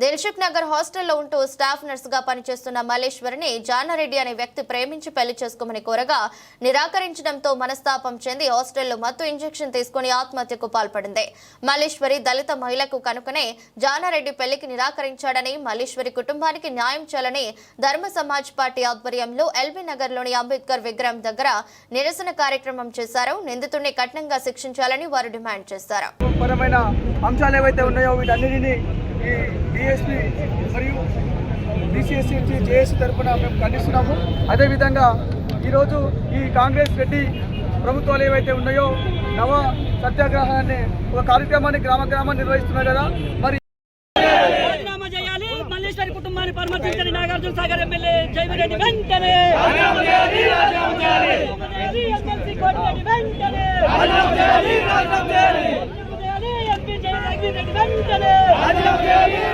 దిల్షుక్ నగర్ హాస్టల్లో ఉంటూ స్టాఫ్ నర్స్గా పనిచేస్తున్న మల్లేశ్వరిని జానారెడ్డి అనే వ్యక్తి ప్రేమించి పెళ్ళి చేసుకోమని కోరగా నిరాకరించడంతో మనస్తాపం చెంది హాస్టల్లో మత్తు ఇంజెక్షన్ తీసుకుని ఆత్మహత్యకు పాల్పడింది. మల్లేశ్వరి దళిత మహిళకు కనుకనే జానారెడ్డి పెళ్ళికి నిరాకరించాడని మల్లేశ్వరి కుటుంబానికి న్యాయం చేయాలని ధర్మ సమాజ్ పార్టీ ఆధ్వర్యంలో ఎల్బీ నగర్లోని అంబేద్కర్ విగ్రహం దగ్గర నిరసన కార్యక్రమం చేశారు. నిందితుడిని కఠినంగా శిక్షించాలని వారు డిమాండ్ చేశారు. అంశాలు ఏవైతే ఉన్నాయో వీటన్నిటిని ఈ డిఎస్పి మరియు డిసిఎస్సి నుంచి జేఏసీ తరఫున మేము ఖండిస్తున్నాము. అదేవిధంగా ఈరోజు ఈ కాంగ్రెస్ రెడ్డి ప్రభుత్వాలు ఏవైతే ఉన్నాయో నవ సత్యాగ్రహాన్ని ఒక కార్యక్రమాన్ని గ్రామ గ్రామం నిర్వహిస్తున్నారు కదా. మరి మల్లేశ్వరి కుటుంబాన్ని పరామర్శించని నాగార్జున సాగర్ ఎమ్మెల్యే జైవిరెడ్డి వెంటనే. వెంటనే. వెంటనే రాజీనామా చేయాలి జైవిరెడ్డి కోటిరెడ్డి లక్ష్మిరెడ్డి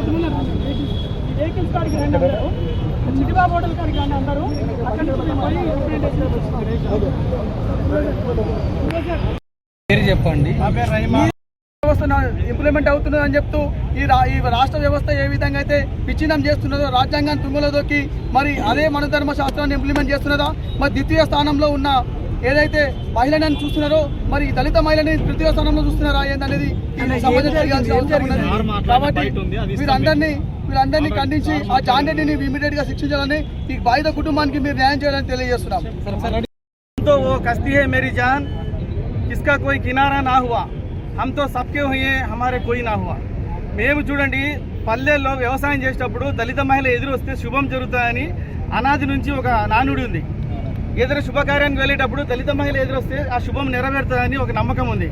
లక్ష్మిరెడ్డి కోటిరెడ్డి జైవిరెడ్డి వెంటనే వెహికల్స్ కాడికి రండి అందరూ చిటిబాబు హోటల్ కాడికి రండి అందరూ అక్కడ నుంచి మేము పోయి పేరు చెప్పండి వ్యవస్థ ఇంప్లిమెంట్ అవుతున్నది అని చెప్తూ ఈ రా ఈ రాష్ట్ర వ్యవస్థ ఏ విధంగా అయితే విచ్ఛిన్నం చేస్తున్నదో రాజ్యాంగాన్ని తుంగలో దొక్కి మరి అదే మన ధర్మ శాస్త్రాన్ని ఇంప్లిమెంట్ చేస్తున్నదా? మరి ద్వితీయ స్థానంలో ఉన్న ఏదైతే మహిళలను చూస్తున్నారో మరి ఈ దళిత మహిళని తృతీయ స్థానంలో చూస్తున్నారా ఏందనేది ఈ సమాజం తెలియాల్సిన అవసరం ఉన్నది. కాబట్టి వీరందరినీ వీరందరినీ ఖండించి ఆ జాన్ రెడ్డిని ఇమీడియట్ గా శిక్షించాలని ఈ బాధిత కుటుంబానికి మీరు న్యాయం చేయాలని తెలియజేస్తున్నాం तो वो कश्ती है मेरी जान किसका कोई किनारा ना हुआ हम तो सबके हुए हमारे कोई ना हुआ మేము చూడండి పల్లెల్లో వ్యవసాయం చేసేటప్పుడు దళిత మహిళ ఎదురు వస్తే శుభం జరుగుతాయని అనాది నుంచి ఒక నానుడి ఉంది ఏదైనా శుభకార్యానికి వెళ్ళేటప్పుడు దళిత మహిళ ఎదురొస్తే ఆ శుభం నెరవేరుతుందని ఒక నమ్మకం ఉంది.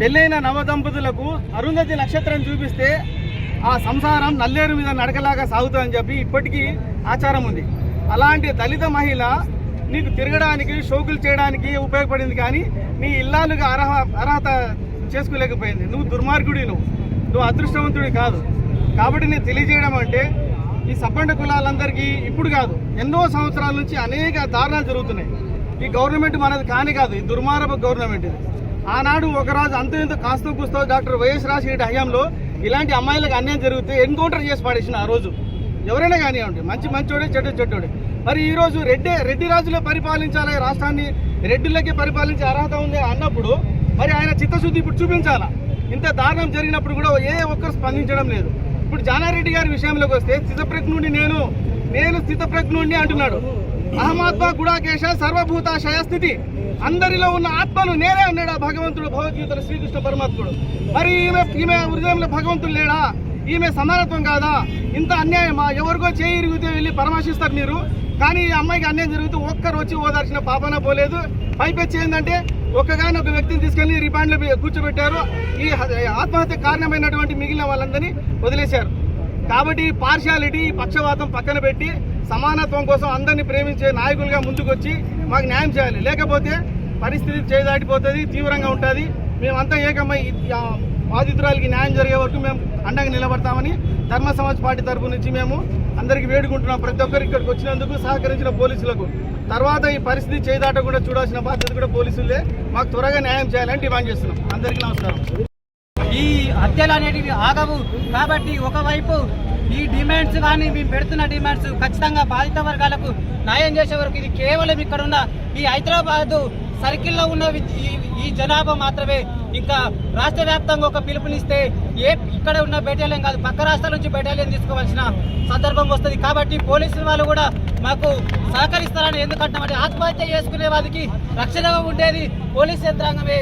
పెళ్ళైన నవ దంపతులకు అరుంధతి నక్షత్రం చూపిస్తే ఆ సంసారం నల్లేరు మీద నడకలాగా సాగుతుందని చెప్పి ఇప్పటికీ ఆచారం ఉంది. అలాంటి దళిత మహిళ నీకు తిరగడానికి షోకులు చేయడానికి ఉపయోగపడింది కానీ నీ ఇల్లాలుగా అర్హ అర్హత చేసుకోలేకపోయింది. నువ్వు దుర్మార్గుడి నువ్వు. నువ్వు అదృష్టవంతుడి కాదు. కాబట్టి నేను తెలియజేయడం అంటే ఈ సబ్బండ కులాలందరికీ ఇప్పుడు కాదు ఎన్నో సంవత్సరాల నుంచి అనేక దారుణాలు జరుగుతున్నాయి. ఈ గవర్నమెంట్ మనది కాని కాదు ఈ దుర్మార్గ గవర్నమెంట్ ఇది. ఆనాడు ఒక రాజు అంత ఇంత కాస్తో కూస్తో డాక్టర్ వైఎస్ రాజశేఖర హయాంలో ఇలాంటి అమ్మాయిలకు అన్యాయం జరిగితే ఎన్కౌంటర్ చేసి పడేసిన ఆ రోజు. ఎవరైనా కానివ్వండి మంచి మంచోడే చెడ్డ చెడ్డోడే. మరి ఈరోజు రెడ్డే రెడ్డి రెడ్డి రాజులే పరిపాలించాలి రాష్ట్రాన్ని రెడ్డిలకే పరిపాలించే అర్హత ఉంది అన్నప్పుడు మరి ఆయన చిత్తశుద్ధి ఇప్పుడు చూపించాలా? ఇంత దారుణం జరిగినప్పుడు కూడా ఏ ఒక్కరు స్పందించడం లేదు. ఇప్పుడు జానారెడ్డి గారి విషయంలోకి వస్తే స్థితప్రజ్ఞుడిని నేను నేను స్థితప్రజ్ఞుడిని అంటున్నాడు. అహమాత్మ గుడాకేశ సర్వభూతాశయ స్థితి. అందరిలో ఉన్న ఆత్మను నేనే అన్నాడు భగవంతుడు భగవద్గీతలో శ్రీకృష్ణ పరమాత్ముడు. మరి ఈమె ఈమె హృదయంలో భగవంతుడు లేడా? ఈమె సమానత్వం కాదా? ఇంత అన్యాయమా? ఎవరికో చేయిరిగితే వెళ్ళి పరామర్శిస్తారు మీరు. కానీ ఈ అమ్మాయికి అన్యాయం జరిగితే ఒక్కరు వచ్చి ఓదార్చిన పాపన పోలేదు. పైపెచ్చి ఏంటంటే ఒక్కగాని ఒక వ్యక్తిని తీసుకెళ్ళి రిమాండ్లో కూర్చోబెట్టారు. ఈ ఆత్మహత్య కారణమైనటువంటి మిగిలిన వాళ్ళందరినీ వదిలేశారు. కాబట్టి పార్షియాలిటీ పక్షవాతం పక్కన పెట్టి సమానత్వం కోసం అందరినీ ప్రేమించే నాయకులుగా ముందుకొచ్చి మాకు న్యాయం చేయాలి. లేకపోతే పరిస్థితి చేదాటిపోతుంది తీవ్రంగా ఉంటుంది. మేమంతా ఏకమై బాధితురాలకి న్యాయం జరిగే వరకు మేము అండగా నిలబడతామని ధర్మ సమాజ్ పార్టీ తరపు నుంచి మేము అందరికీ వేడుకుంటున్నాం. ప్రతి ఒక్కరు ఇక్కడికి వచ్చినందుకు సహకరించిన పోలీసులకు. తర్వాత ఈ పరిస్థితి చేదాటకుండా చూడాల్సిన బాధ్యత కూడా పోలీసులే మాకు త్వరగా న్యాయం చేయాలని డిమాండ్ చేస్తున్నాం. అందరికీ నమస్కారం. ఈ హత్యలు అనేటివి ఆగవు. కాబట్టి ఒకవైపు ఈ డిమాండ్స్ కానీ మేము పెడుతున్న డిమాండ్స్ ఖచ్చితంగా బాధిత వర్గాలకు న్యాయం చేసే వరకు ఇది కేవలం ఇక్కడ ఉన్న ఈ హైదరాబాద్ సర్కిల్లో ఉన్న ఈ- ఈ జనాభా మాత్రమే. ఇంకా రాష్ట్ర వ్యాప్తంగా ఒక పిలుపునిస్తే ఏ ఇక్కడ ఉన్న బెటాలియన్ కాదు పక్క రాష్ట్రాల నుంచి బెటాలియన్ తీసుకోవాల్సిన సందర్భం వస్తుంది. కాబట్టి పోలీసుల వాళ్ళు కూడా మాకు సహకరిస్తారని ఎందుకంటామంటే ఆత్మహత్య చేసుకునే వారికి రక్షణగా ఉండేది పోలీస్ యంత్రాంగమే.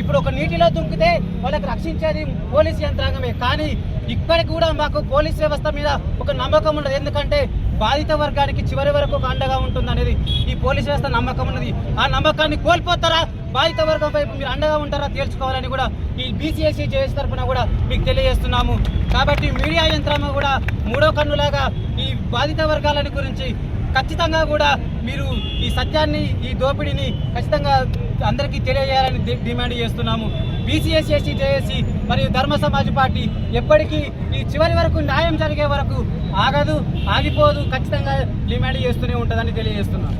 ఇప్పుడు ఒక నీటిలో దుంకితే వాళ్ళకి రక్షించేది పోలీస్ యంత్రాంగమే. కానీ ఇక్కడ కూడా మాకు పోలీస్ వ్యవస్థ మీద ఒక నమ్మకం ఉండదు. ఎందుకంటే బాధిత వర్గానికి చివరి వరకు ఒక అండగా ఉంటుందనేది ఈ పోలీస్ వ్యవస్థ నమ్మకం ఉన్నది. ఆ నమ్మకాన్ని కోల్పోతారా? బాధిత వర్గం వైపు మీరు అండగా ఉంటారా తేల్చుకోవాలని కూడా ఈ బీసీఎస్సీ జేఎస్ తరఫున కూడా మీకు తెలియజేస్తున్నాము. కాబట్టి మీడియా యంత్రాంగం కూడా మూడో కన్నులాగా ఈ బాధిత వర్గాలని గురించి ఖచ్చితంగా కూడా మీరు ఈ సత్యాన్ని ఈ దోపిడీని ఖచ్చితంగా అందరికీ తెలియజేయాలని డిమాండ్ చేస్తున్నాము. బీసీఎస్ఎస్సీ జేఏసీ మరియు ధర్మ సమాజ్ పార్టీ ఎప్పటికీ ఈ చివరి వరకు న్యాయం జరిగే వరకు ఆగదు ఆగిపోదు ఖచ్చితంగా డిమాండ్ చేస్తూనే ఉంటుందని తెలియజేస్తున్నాను.